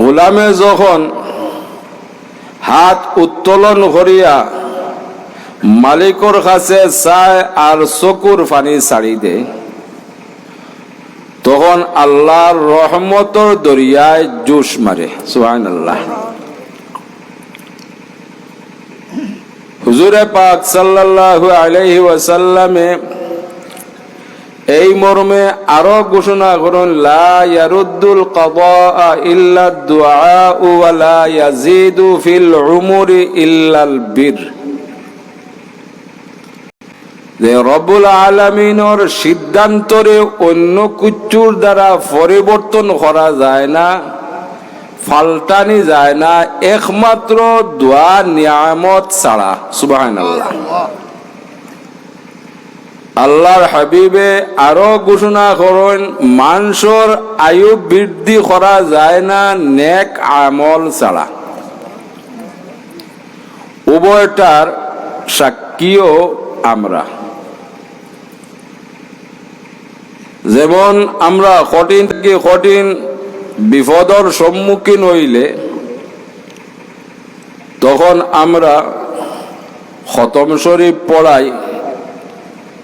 গোলামে যখন হাত উত্তোলন করিয়া মালিকর কাছে চায় আর চকুর পানি ছাড়ি দেয় তখন আল্লাহর রহমতর দরিয়ায় জুস মারে সুহান আল্লাহ হুজুরে পাক সাল্লাল্লাহু আলাইহি ওয়াসাল্লামে এই মর্মে আরও ঘোষণা করুন, লা ফিল ইল্লাল যে আলমিনর সিদ্ধান্তরে অন্য কুচ্চুর দ্বারা পরিবর্তন করা যায় না ফাল্টানি যায় না, একমাত্র দোয়া নিয়ামত ছাড়া সুবাহ আল্লাহর হাবিবে আরও ঘোষণা করেন মানুষের আয়ু বৃদ্ধি করা যায় না, নেক আমল ছাড়া। উভয়টার সাক্ষীও আমরা। যেমন আমরা কঠিন থেকে কঠিন বিপদর সম্মুখীন হইলে, তখন আমরা খতম শরীফ পড়াই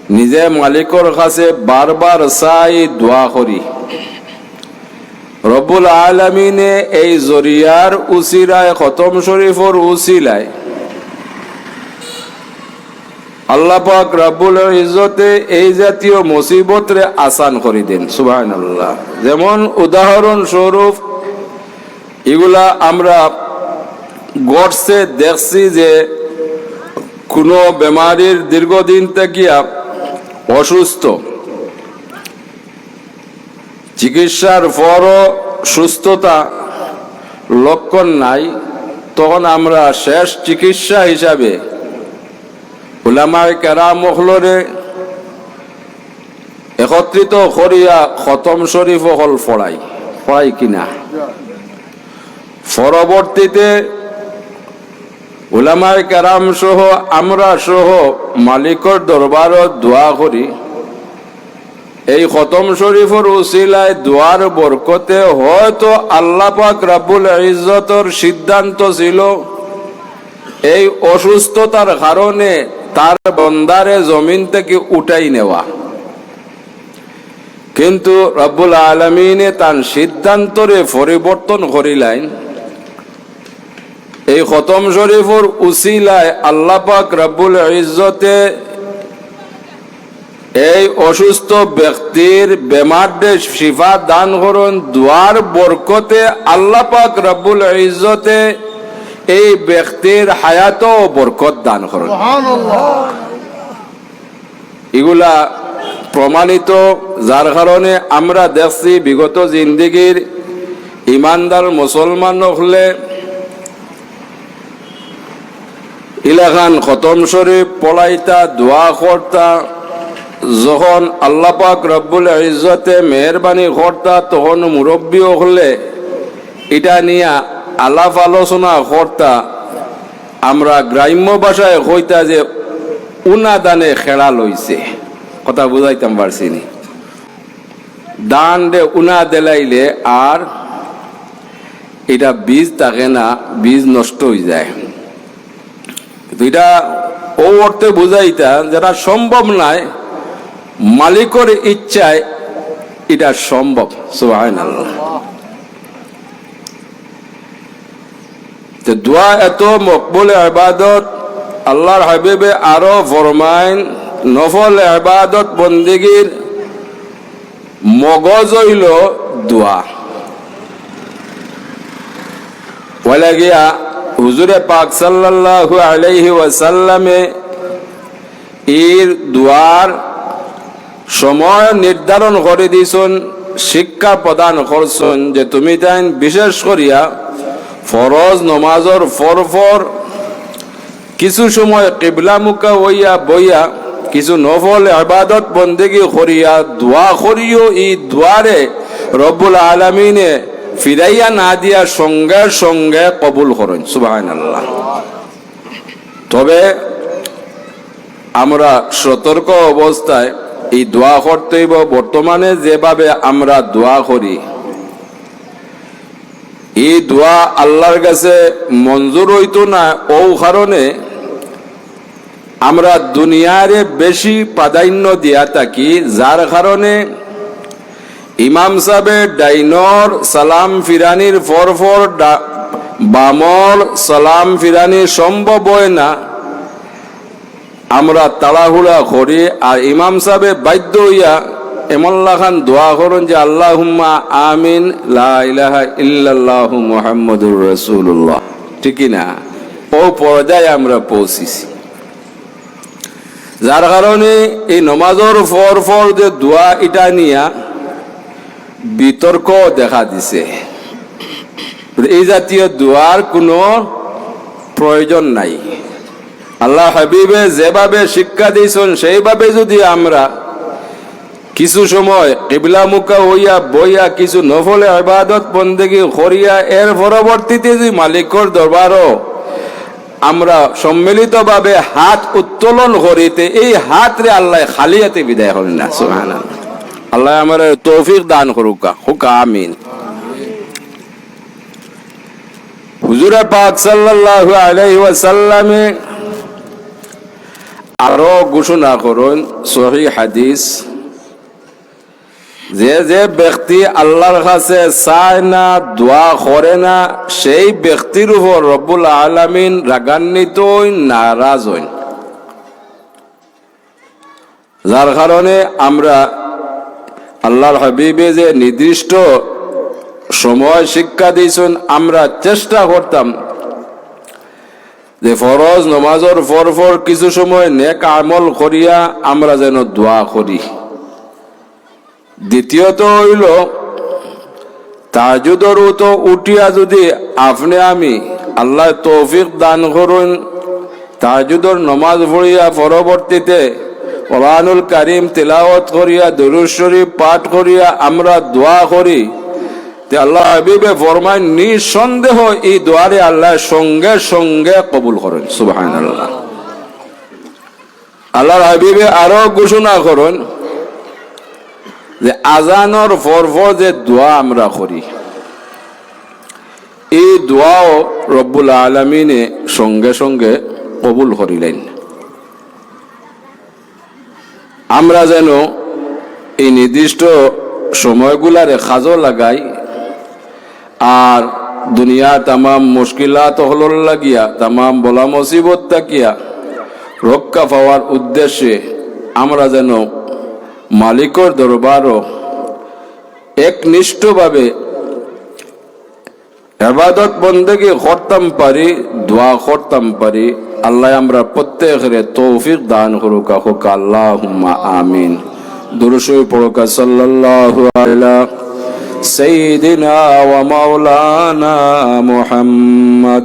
নিজে মালিকর কাছে বারবার চাই দোয়া করি রব্বুল আলমিনে এই জরিয়ার উচিরায় খতম শরীফর উচিলায় আল্লাহ পাক রাব্বুল ইজ্জতে এই জাতীয় মুসিবতরে আসান করে দেন, সুবহানাল্লাহ। যেমন উদাহরণ স্বরূপ এগুলা আমরা গড়ছে দেখছি যে কোনো বেমারির দীর্ঘদিন থেকে অসুস্থ। চিকিৎসার পরও সুস্থতা লক্ষণ নাই। তখন আমরা শেষ চিকিৎসা হিসাবে উলামায় কেরাম মখলরে একত্রিত করিয়া খতম শরীফ হল ফড়াই ফড়াই কিনা? পরবর্তীতে উলামায় কেরাম সহ, আমরা সহ মালিকর দরবারত দোয়া করি। এই খতম শরীফর উসিলায় দোয়ার বরকতে হয়তো আল্লাহ পাক রাব্বুল ইজ্জতর সিদ্ধান্ত ছিল, এই অসুস্থতার কারণে তার বন্দারে জমিন থেকে উঠাই নেওয়া। কিন্তু রব্বুল আলমিনে তার সিদ্ধান্তরে পরিবর্তন করিলেন। এই খতম শরীফর উসিলায় আল্লাহ পাক রব্বুল ইজ্জতে এই অসুস্থ ব্যক্তির বেমারডে শিফা দান করুন দুয়ার বরকতে আল্লাহ পাক রব্বুল ইজ্জতে এই ব্যক্তির হায়াত বরকত দান করুন। এগুলা প্রমাণিত যার কারণে আমরা দেখছি বিগত জিন্দিগির ইমানদার মুসলমান হলে ইলাখান খতম শরীফ পলাইতা, দোয়া কর্তা, যখন আল্লাপাক রব্বুল ইজ্জতে মেহরবানি কর্তা, তখন মুরব্বীও হলে এটা নিয়ে আলাপ আলোচনা কর্তা। আমরা গ্রাম্য ভাষায় কইতা যে উনা দানে খেলা লইছে। কথা বুঝাইতাম পারছি নি। দান দে উনা দেলাইলে আর এটা বীজ থাকে না, বীজ নষ্ট হয়ে যায়। এটা ও অর্থে বুঝাইতা যেটা সম্ভব নয়, মালিকর ইচ্ছায় এটা সম্ভব তো দোয়া এত মকবুল আবাদত আল্লাহর হাবিবে আরও ফরমাইন, নফল আবাদত বন্দিগির মগজ হইল দোয়া। গিয়া হুজুরে পাক সাল্লাল্লাহু আলাইহি ওয়াসাল্লামে এর দোয়ার সময় নির্ধারণ করে দিয়েছেন, শিক্ষা প্রদান করছেন যে তুমি তাই বিশেষ করিয়া ফরজ নমাজর ফর কিছু সময় কিবলামুখা হইয়া বইয়া কিছু নফল আবাদত বন্দেগি করিয়া দোয়া করিও। এই দোয়ারে রব্বুল আলমিনে ফিরাইয়া না দিয়া সঙ্গে সঙ্গে কবুল করেন সুবাহান আল্লাহ তবে আমরা সতর্ক অবস্থায় এই দোয়া করতেইব বর্তমানে যেভাবে আমরা দোয়া করি, এই দোয়া আল্লাহর কাছে মঞ্জুর হইতো না, ও কারণে আমরা দুনিয়ারে বেশি প্রাধান্য দিয়া থাকি, যার কারণে ইমাম সাহেবের ডাইনর সালাম ফিরানির ফর ফর ডা- বামর সালাম ফিরানি সম্ভব হয় না। আমরা তাড়াহুড়া করি আর ইমাম সাহেব বাধ্য হইয়া এমল্লা খান দোয়া করুন যে আল্লাহ আমিন, লা ইলাহা ইল্লাল্লাহু মুহাম্মাদুর রাসূলুল্লাহ। ঠিকই না? ও পর্যায়ে আমরা পৌঁছিছি। যার কারণে এই নমাজের ফর ফর যে দোয়া এটা নিয়া বিতর্ক দেখা দিছে। এই জাতীয় দোয়ার কোনো প্রয়োজন নাই। আল্লাহ হাবিবে যেভাবে শিক্ষা দিয়েছেন, সেইভাবে যদি আমরা কিছু সময় কিবলা মুখা হইয়া বইয়া কিছু নফলে ইবাদত বন্দেগি করিয়া, এর পরবর্তীতে যদি মালিকর দরবারও আমরা সম্মিলিতভাবে হাত উত্তোলন করিতে, এই হাত রে আল্লাহ খালিয়াতে বিদায় করেন না সুহান আমার তৌফিক দান করুকা, হুকা, আমিন। হুজুরে পাক সাল্লাল্লাহু আলাইহি ওয়াসাল্লামে আরও ঘোষণা করুন, সহি হাদিস, যে যে ব্যক্তি আল্লাহর কাছে চায় না, দোয়া করে না, সেই ব্যক্তির উপর রব্বুল আলামিন রাগান্বিত নারাজ হইন। যার কারণে আমরা আল্লাহর হাবিবে যে নির্দিষ্ট সময় শিক্ষা দিয়েছেন, আমরা চেষ্টা করতাম যে ফরজ নমাজর ফর ফর কিছু সময় নেক আমল করিয়া আমরা যেন দোয়া করি। দ্বিতীয়ত হইল তাজুদরও তো উঠিয়া যদি আপনি আমি আল্লাহ তৌফিক দান করুন, তাজুদর নমাজ পড়িয়া পরবর্তীতে কোরআনুল কারিম তিলাওয়াত করিয়া, দরুদ শরীফ পাঠ করিয়া আমরা দোয়া করি। তে আল্লাহ হাবিবে ফরমায়, নিঃসন্দেহ এই দোয়ারে আল্লাহ সঙ্গে সঙ্গে কবুল করেন সুবাহান আল্লাহ আল্লাহর হাবিবে আরও ঘোষণা করুন যে আজানর ফরফ যে দোয়া আমরা করি, এই দোয়াও রব্বুল আলমিনে সঙ্গে সঙ্গে কবুল করিলেন। আমরা যেন এই নির্দিষ্ট সময়গুলারে খাজো লাগাই, আর দুনিয়া তামাম মুশকিলাত হলর লাগিয়া, তামাম বলা মুসিবত তাকিয়া রক্ষা পাওয়ার উদ্দেশ্যে আমরা যেন মালিকর দরবারও একনিষ্ঠভাবে এবাদত বন্দেগি করতাম পারি, দোয়া করতাম পারি। আল্লাহ আমরা প্রত্যেকের তৌফিক দান করুক হোক আল্লাহ আমিন দুরুসই পড়ুকা সাল্লাল্লাহু আলা سيدنا ومولانا محمد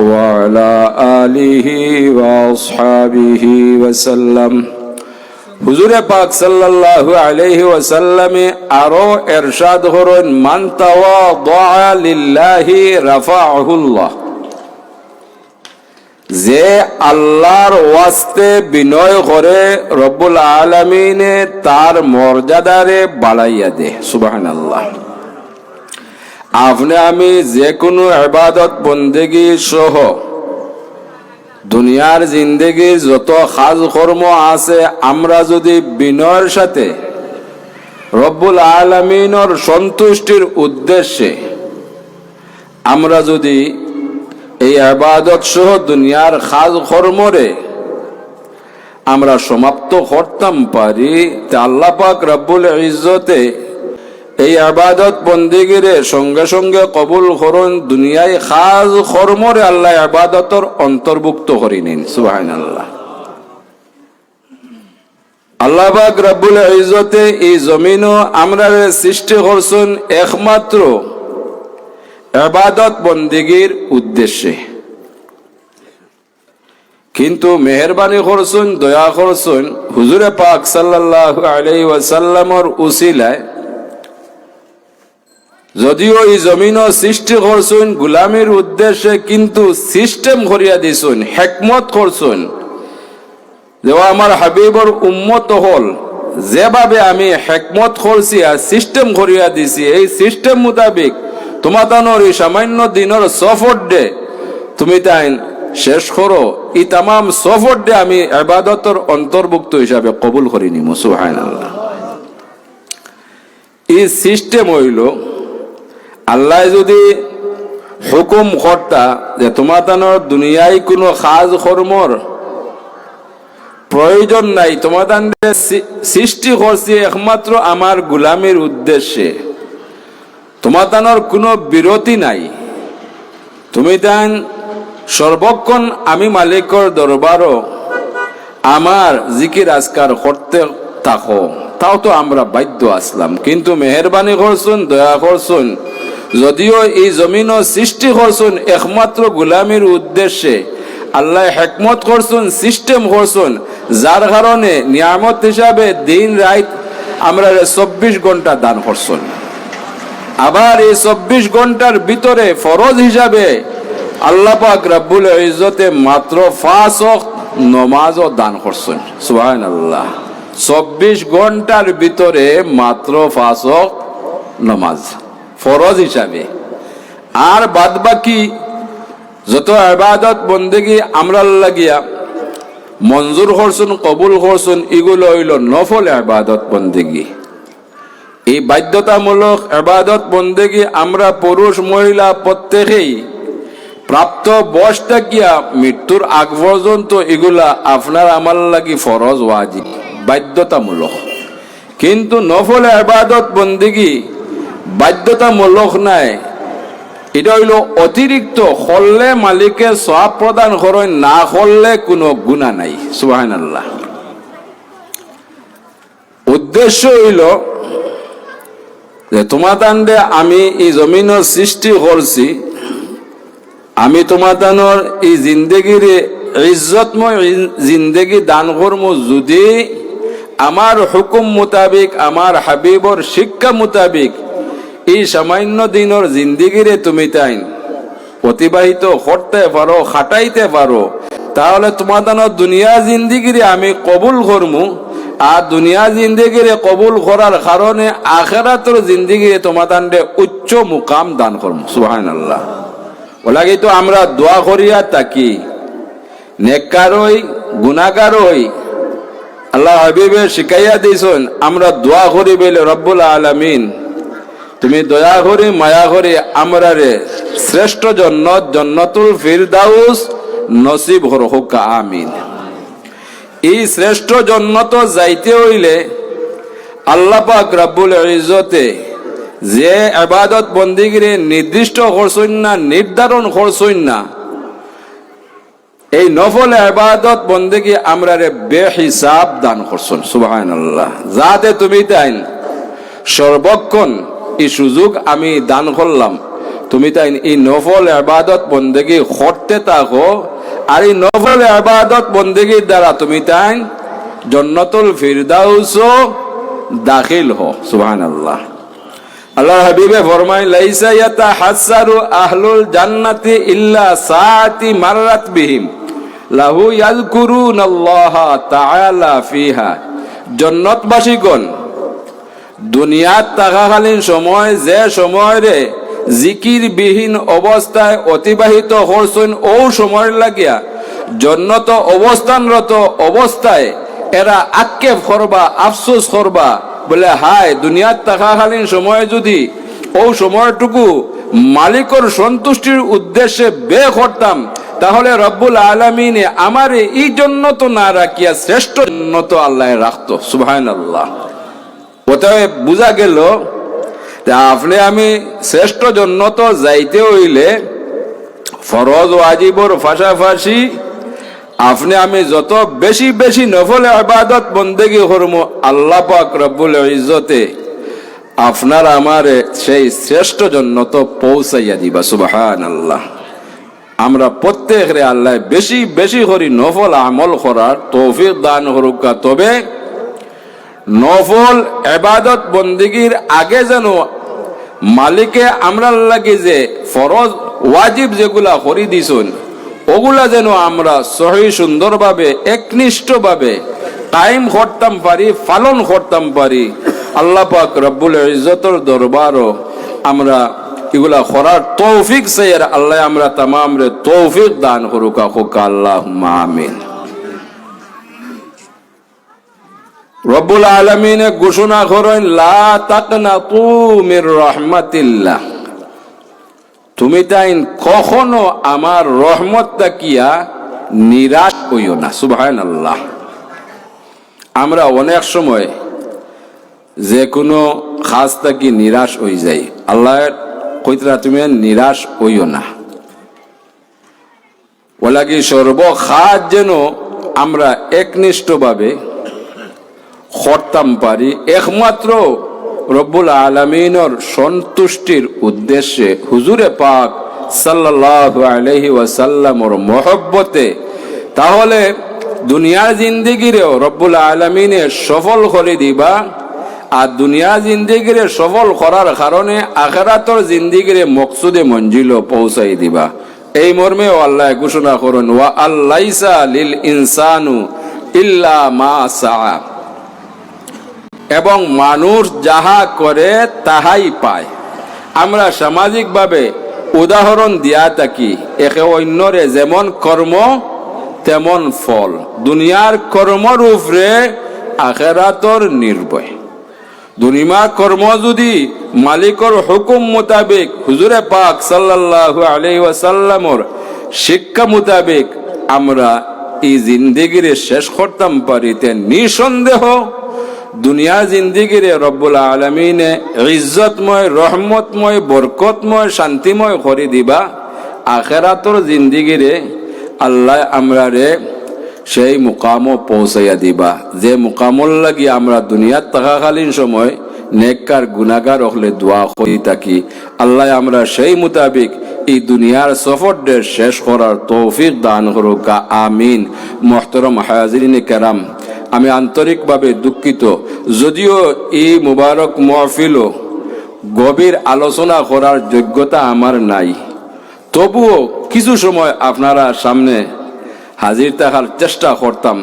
وعلى آله وأصحابه وسلم হুজুরে পাক সাল্লাল্লাহু আলাইহি ওয়াসাল্লামে আরো এরশাদ করুন মান তাওয়াদা লিল্লাহি রাফাহুল্লাহ যে আল্লাহর ওয়াস্তে বিনয় করে রব্বুল আলমিনে তার মর্যাদারে বাড়াইয়া দে সুবাহান আল্লাহ আপনি, আমি যে কোনো এবাদত বন্দেগি সহ দুনিয়ার জিন্দেগির যত কাজ কর্ম আছে, আমরা যদি বিনয়ের সাথে রব্বুল আলমিনর সন্তুষ্টির উদ্দেশ্যে আমরা যদি এই আবাদত সহ দুনিয়ার খাজ কর্মরে আমরা সমাপ্ত করতাম পারি। তা আল্লাহ পাক রব্বুল ইজ্জতে এই আবাদত বন্দিগিরে সঙ্গে সঙ্গে কবুল করুন। দুনিয়ায় খাজ কর্মরে আল্লাহ আবাদতর অন্তর্ভুক্ত করি নিন। সুহান আল্লাহ আল্লাহ পাক রব্বুল ইজ্জতে এই জমিনও আমরা সৃষ্টি করছেন একমাত্র আবাদত বন্দিগির উদ্দেশ্যে। কিন্তু মেহরবানি করছুন, দয়া করছুন হুজুরে পাক সাল্লাল্লাহু আলাইহি ওয়াসাল্লামর উসিলায়। যদিও এই জমিন সৃষ্টি করছুন গুলামির উদ্দেশ্যে, কিন্তু সিস্টেম করিয়া দিছুন, হেকমত করছুন যে আমার হাবিবর উম্মত হল, যেভাবে আমি হেকমত করছি আর সিস্টেম করিয়া দিছি, এই সিস্টেম মোতাবেক তোমাতানোর এই সামান্য দিনের সফর ডে তুমি তাই শেষ করো। ই তামাম সফর ডে আমি আবাদতর অন্তর্ভুক্ত হিসাবে কবুল করি নি মুসুহান আল্লাহ এই সিস্টেম হইল, আল্লাহ যদি হুকুম কর্তা যে তোমাতানোর দুনিয়ায় কোনো সাজ কর্মর প্রয়োজন নাই তোমাদের সৃষ্টি করছি একমাত্র আমার গুলামের উদ্দেশ্যে। তোমাদানোর কোনো বিরতি নাই। তুমি তান সর্বক্ষণ আমি মালিকর দরবারও আমার জিকির আজকার করতে থাকো। তাও তো আমরা বাধ্য আসলাম কিন্তু মেহরবানি করছুন, দয়া করছুন, যদিও এই জমিনও সৃষ্টি করছুন একমাত্র গুলামির উদ্দেশ্যে। আল্লাহ হেকমত করছুন, সিস্টেম করছুন, যার কারণে নিয়ামত হিসাবে দিন রাত আমরা চব্বিশ ঘণ্টা দান করছুন। আবার এই চব্বিশ ঘণ্টার ভিতরে ফরজ হিসাবে আল্লাহ পাক রাব্বুল ইজ্জতে মাত্র পাঁচ নমাজও দান করছেন। সুহান আল্লাহ চব্বিশ ঘণ্টার ভিতরে মাত্র পাঁচ নমাজ ফরজ হিসাবে। আর বাদ বাকি যত আবাদত বন্দেগি আমরা লাগিয়া মঞ্জুর করছুন, কবুল করছুন, এগুলো হইল নফল আবাদত বন্দেগি। এই বাধ্যতামূলক আবাদত বন্দেগি আমরা পুরুষ, মহিলা প্রত্যেকেই প্রাপ্ত বয়স থাকিয়া মৃত্যুর আগ পর্যন্ত এগুলা আপনার আমার লাগি ফরজ, ওয়াজিব, বাধ্যতামূলক। কিন্তু নফল আবাদত বন্দেগি বাধ্যতামূলক নাই। এটা হইল অতিরিক্ত করলে মালিকে সব প্রদান করেন, না করলে কোনো গুণা নাই আল্লাহ উদ্দেশ্য হইল যে তোমাদানরে আমি এই জমিনের সৃষ্টি করছি আমি তোমাদানোর এই জিন্দগির ইজ্জতময় জিন্দগি দান করম যদি আমার হুকুম মোতাবিক আমার হাবিবর শিক্ষা মোতাবিক এই সামান্য দিনের জিন্দিগিরে তুমি তাই অতিবাহিত করতে পারো খাটাইতে পারো তাহলে তোমাদের দুনিয়া জিন্দিগিরে আমি কবুল করমু আর দুনিয়া জিন্দিগিরে কবুল করার কারণে আখেরাতর জিন্দিগিরে তোমাদের উচ্চ মুকাম দান করমু সুহান আল্লাহ ওলাগে তো আমরা দোয়া করিয়া তাকি। নেককারই গুণাগারই আল্লাহ হাবিবে শিখাইয়া দিয়েছেন, আমরা দোয়া করি বলে রব্বুল আলমিন। তুমি দয়া করি, মায়া করি আমরা রে শ্রেষ্ঠ জন্নত, জন্নতুল ফিরদাউস নসিব হর হরহুকা আমিন। এই শ্রেষ্ঠ জন্নত যাইতে হইলে আল্লাহ পাক রাব্বুল ইজ্জতে যে আবাদত বন্দিগিরে নির্দিষ্ট না, নির্ধারণ না, এই নফল আবাদত বন্দেগি আমরা রে বেহিসাব দান করছন সুবাহান আল্লাহ যাতে তুমি তাই সর্বক্ষণ এই সুযোগ আমি দান করলাম, তুমি তাই এই নফল আবাদত বন্দেগি করতে থাকো আর এই নফল আবাদত বন্দেগির দ্বারা তুমি তাই জন্নতুল ফিরদাউস দাখিল হো সুবহান আল্লাহ আল্লাহ হাবিবে ফরমাই লাইসা ইয়াতা হাসারু আহলুল জান্নাতি ইল্লা সাআতি মাররাত বিহিম। লাহু ইয়াযকুরুন আল্লাহ তাআলা ফিহা। জন্নতবাসীগণ দুনিয়াত থাকাকালীন সময়, যে সময় রে জিকির বিহীন অবস্থায় অতিবাহিত করছেন ও সময় লাগিয়া জন্নত অবস্থানরত অবস্থায় এরা আক্ষেপ করবা আফসোস করবা, বলে, হায়, দুনিয়াত থাকাকালীন সময় যদি ও সময়টুকু মালিকর সন্তুষ্টির উদ্দেশ্যে বে করতাম তাহলে রব্বুল আলমিনে আমার এই জন্য তো না রাখিয়া শ্রেষ্ঠ জন্য তো আল্লাহ রাখতো। সুবাহ আল্লাহ অতএব বোঝা গেল আপনি আমি শ্রেষ্ঠ জন্য তো যাইতে হইলে ফরজ ও ওয়াজিবর ফাঁসাফাঁসি, আপনি আমি যত বেশি বেশি নফলে আবাদত বন্দেগি করম আল্লাহ পাক রব্বুল ইজ্জতে, আপনার আমার সেই শ্রেষ্ঠ জন্য তো পৌঁছাইয়া দিবা সুবাহান আল্লাহ আমরা প্রত্যেকরে আল্লাহ বেশি বেশি করি নফল আমল করার তৌফিক দান হরুকা তবে নফল এবাদত বন্দিগির আগে যেন মালিকে আমরা লাগে যে ফরজ ওয়াজিব যেগুলা করি দিছুন, ওগুলা যেন আমরা সহি সুন্দরভাবে, একনিষ্ঠভাবে টাইম করতাম পারি, পালন করতাম পারি। আল্লাহ পাক রব্বুল ইজ্জতর দরবারও আমরা এগুলা করার তৌফিক সেয়ের আল্লাহ আমরা তামাম রে তৌফিক দান করুকা আল্লাহ আমিন। রব্বুল আলমিনে ঘোষণা করেন রহমাতিল্লাহ। তুমি তাই কখনো আমার রহমত তাকিয়া নিরাশ হইও না সুবহান আল্লাহ আমরা অনেক সময় যে কোনো খাস তাকি নিরাশ হয়ে যাই। আল্লাহ কইতরা, তুমি নিরাশ হইও না। ওলাগি সর্ব খাস যেন আমরা একনিষ্ঠভাবে করতাম পারি। একমাত্র রব্বুল আলমিনর সন্তুষ্টির উদ্দেশ্যে হুজুরে পাক আলাইহি ওয়াসাল্লামর মহব্বতে। তাহলে দুনিয়ার জিন্দিগিরেও রব্বুল আলমিনে সফল করে দিবা আর দুনিয়া জিন্দিগিরে সফল করার কারণে আখেরাতর জিন্দিগিরে মকসুদে মঞ্জিল পৌঁছাই দিবা। এই মর্মে আল্লাহ ঘোষণা করুন, ওয়া আল্লাইসা লিল ইনসানু ইল্লা মা সা এবং মানুষ যাহা করে, তাহাই পায়। আমরা সামাজিকভাবে উদাহরণ দিয়া থাকি, একে অন্যরে যেমন কর্ম, তেমন ফল। দুনিয়ার কর্মর উপরে আখেরাতর নির্ভয়। দুনিমা কর্ম যদি মালিকর হুকুম মোতাবেক, হুজুরে পাক সাল্লাল্লাহু আলাইহি ওয়াসাল্লামর শিক্ষা মোতাবেক আমরা এই জিন্দেগিরে শেষ করতাম পারিতে নিঃসন্দেহ দুনিয়া জিন্দিগিরে রব্বুল আলমিনে ইজ্জতময়, রহমতময়, বরকতময়, শান্তিময় করে দিবা। আখেরাতর জিন্দিগিরে আল্লাহ আমরা রে সেই মুকামও পৌঁছাইয়া দিবা। যে মুকামল লাগি আমরা দুনিয়ার থাকাকালীন সময় নেককার গুনাগার হলে দোয়া করি থাকি। আল্লাহ আমরা সেই মোতাবিক এই দুনিয়ার সফরদের শেষ করার তৌফিক দান করুকা। আমিন। মোহতরম হায়াজিরিনে কেরাম, আমি আন্তরিকভাবে দুঃখিত যদিও এই মুবারক মহফিল গভীর আলোচনা করার যোগ্যতা আমার নাই। তবুও কিছু সময় আপনারা সামনে হাজির থাকার চেষ্টা করতাম।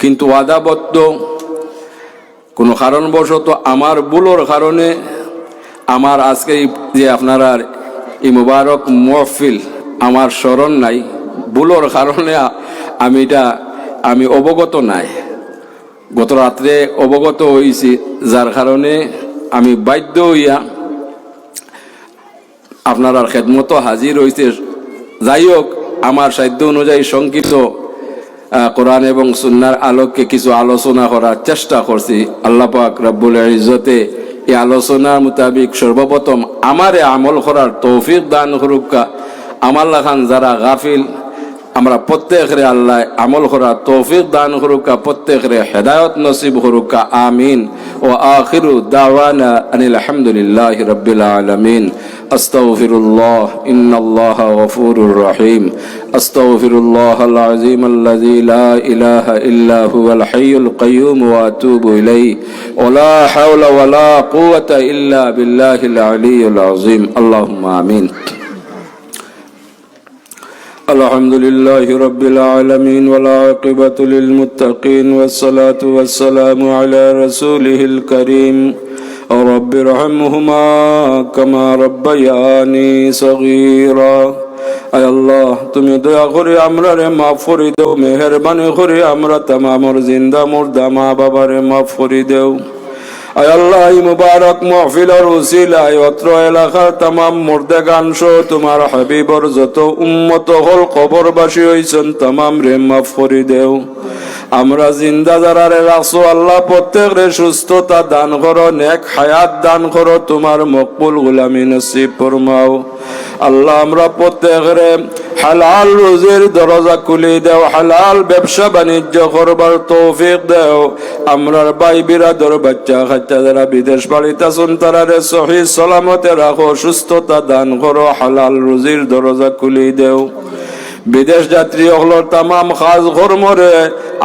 কিন্তু আদাবদ্ধ কোনো কারণবশত আমার ভুলোর কারণে আমার আজকে যে আপনারা এই মুবারক মহফিল আমার স্মরণ নাই, ভুলোর কারণে আমি এটা আমি অবগত নাই। গত রাত্রে অবগত হয়েছি যার কারণে আমি বাধ্য হইয়া আপনার খেদমতো হাজির হয়েছে যাই হোক, আমার সাধ্য অনুযায়ী সংক্ষিপ্ত কোরআন এবং সুন্নার আলোককে কিছু আলোচনা করার চেষ্টা করছি। আল্লাপাক রব্বুল ইজতে এই আলোচনার মোতাবিক সর্বপ্রথম আমারে আমল করার তৌফিক দান করুকা। আমার লাখান যারা গাফিল আমরা প্রত্যেকরে আল্লাহ আমল করা তৌফিক দান করুকা প্রত্যেকরে হেদায়ত নসিব করুকা আমিন ও আখিরু দাওয়ানা আনিল আলহামদুলিল্লাহ রব্বিল আলামিন أستغفر الله إن الله غفور رحيم أستغفر الله العظيم الذي لا إله إلا هو الحي القيوم وأتوب إليه ولا حول ولا قوة إلا بالله العلي العظيم اللهم آمين الحمد لله رب العالمين والعاقبة للمتقين والصلاة والسلام على رسوله الكريم رب ارحمهما كما ربياني صغيرا আয় আল্লাহ তুমি দয়া করে আমরা রে মাফ করি দেও মেহরবানি করে আমরা তামামর জিন্দা মুর্দা মা বাবারে মাফ করি দেও আয় আল্লাহ মুবারক মহফিলর উসিলায় অত্র এলাকার তামাম মুর্দেগান সহ তোমার হাবিবর যত উন্মত হল কবরবাসী হইছেন, তামাম রে মাফ করি দেও। আমরা জিন্দা যারারে রাখছো আল্লাহ, প্রত্যেক রে সুস্থতা দান করো, নেক হায়াত দান করো, তোমার মকবুল গুলামি নসিব ফরমাও। আল্লাহ, আমরা প্রত্যেক রে হালাল রুজির দরজা খুলি দেও, হালাল ব্যবসা বাণিজ্য করবার তৌফিক দেও। আমরার ভাই বিরাদর বাচ্চা খাচ্চা যারা বিদেশ বাড়িতে আছেন, তারা রে সহি সালামতে রাখো, সুস্থতা দান করো, হালাল রুজির দরজা খুলি দেও। বিদেশ যাত্রী হলো তামাম খাস কর্মরে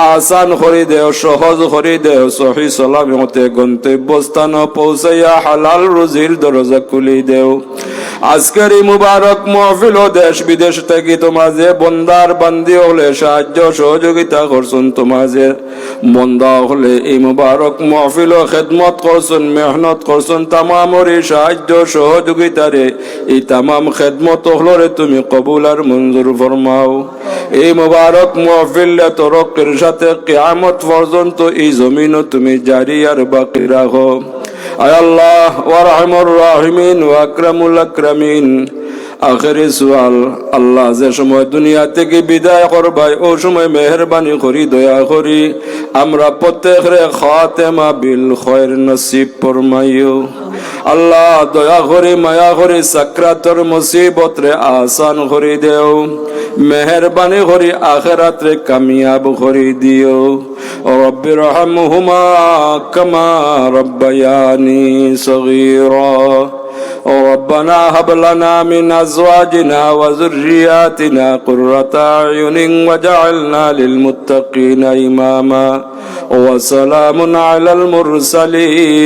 আসান করি দেও, সহজ করি দেও, সহি সালামতে গন্তব্যস্থান পৌঁছাইয়া হালাল রুজির দরজা খুলি দেও। আজকের মুবারক মহফিল দেশ বিদেশ থেকে তোমার যে বন্দার বান্দি হলে সাহায্য সহযোগিতা করছেন তোমার যে বন্দা হলে এই মুবারক মহফিল খেদমত করছেন, মেহনত করছেন তামামর এই সাহায্য সহযোগিতারে এই তামাম খেদমত হলরে তুমি কবুল আর মঞ্জুর ফরমাও। এই মুবারক মহফিল তরকের সাথে কিয়ামত পর্যন্ত এই জমিনও তুমি জারি আর বাকি রাখো। আল্লাহ, ওয়ারহামুর রাহিমিন ওয়াকরামুল আকরামিন। আখেরি সুয়াল, আল্লাহ যে সময় দুনিয়া থেকে বিদায় করবাই ও সময় মেহরবানি করি, দয়া করি। আমরা প্রত্যেকরে খাতেমা বিল খয়ের নসিব ফরমাইও আল্লাহ দয়া করি মায়া করি সাকরাতর মুসিবত রে আসান করি দেও মেহরবানি করি আখেরাত রে কামিয়াব করি দিও رب ارحمهما كما ربياني صغيرا ربنا هب لنا من ازواجنا وذرياتنا قرة اعين وجعلنا للمتقين اماما وسلام على المرسلين